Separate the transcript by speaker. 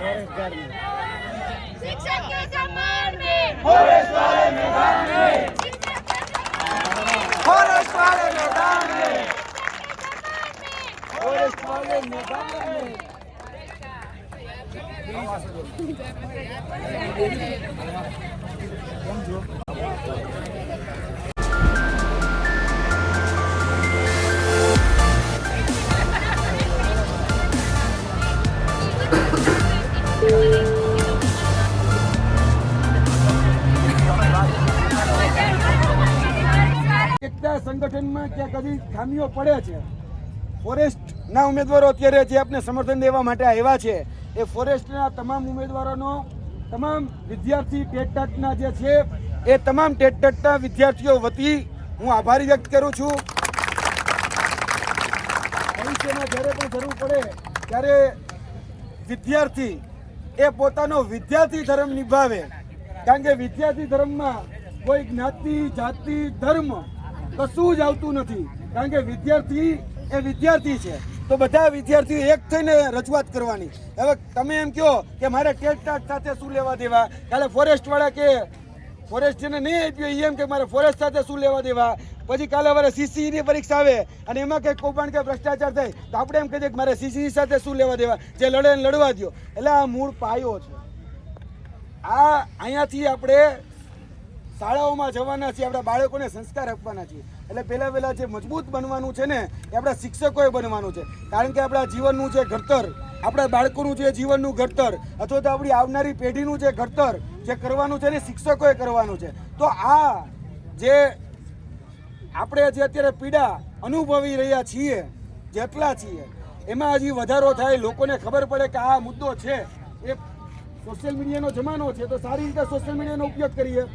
Speaker 1: रोजगार में
Speaker 2: शिक्षक के सम्मान में
Speaker 3: फॉरेस्ट वाले मैदान में
Speaker 2: शिक्षक के सम्मान
Speaker 3: फॉरेस्ट वाले मैदान में
Speaker 1: फॉरेस्ट वाले मैदान में એકતા સંગઠનમાં ક્યાંક હજી ખામીઓ પડે છે. ફોરેસ્ટના ઉમેદવારો અત્યારે જે આપને સમર્થન દેવા માટે આવ્યા છે, એ ફોરેસ્ટના તમામ ઉમેદવારોનો, તમામ વિદ્યાર્થી ટેટટાટના જે છે, એ તમામ ટેટટાટના વિદ્યાર્થીઓ વતી હું આભારી વ્યક્ત કરું છું. ભવિષ્યમાં જ્યારે પણ જરૂર પડે, ત્યારે વિદ્યાર્થી એ પોતાનો વિદ્યાર્થી ધર્મ નિભાવે. કારણ કે વિદ્યાર્થી ધર્મમાં કોઈ જ્ઞાતિ, જાતિ, ધર્મ કશું જ આવતું નથી. કારણ કે વિદ્યાર્થી એ વિદ્યાર્થી છે. તો બધા વિદ્યાર્થીઓ એક થઈને રજૂઆત કરવાની. હવે તમે એમ કહો કે મારે ટેટ સાથે શું લેવા દેવા? કાલે ફોરેસ્ટવાળા કે ફોરેસ્ટ જેને નહીં આપ્યો એમ કે મારે ફોરેસ્ટ સાથે શું લેવા દેવા? પછી કાલે અમારે સીસી ની પરીક્ષા આવે અને એમાં કંઈક કૌભાંડ કે ભ્રષ્ટાચાર થાય, તો આપણે એમ કહીએ કે મારે સીસી સાથે શું લેવા દેવા? જે લડે લડવા દો એટલે આ મૂળ પાયો છે. આ અહીંયાથી આપણે શાળાઓમાં જવાના છીએ, આપણા બાળકોને સંસ્કાર આપવાના છીએ. એટલે પહેલાં પહેલાં જે મજબૂત બનવાનું છે ને, એ આપણા શિક્ષકોએ બનવાનું છે. કારણ કે આપણા જીવનનું જે ઘડતર, આપણા બાળકોનું જે જીવનનું ઘડતર, અથવા તો આપણી આવનારી પેઢીનું જે ઘડતર જે કરવાનું છે ને, શિક્ષકોએ કરવાનું છે. તો આ જે આપણે જે અત્યારે પીડા અનુભવી રહ્યા છીએ, જેટલા છીએ, એમાં હજી વધારો થાય, લોકોને ખબર પડે કે આ મુદ્દો છે. એ સોશિયલ મીડિયાનો જમાનો છે, તો સારી રીતે સોશિયલ મીડિયાનો ઉપયોગ કરીએ.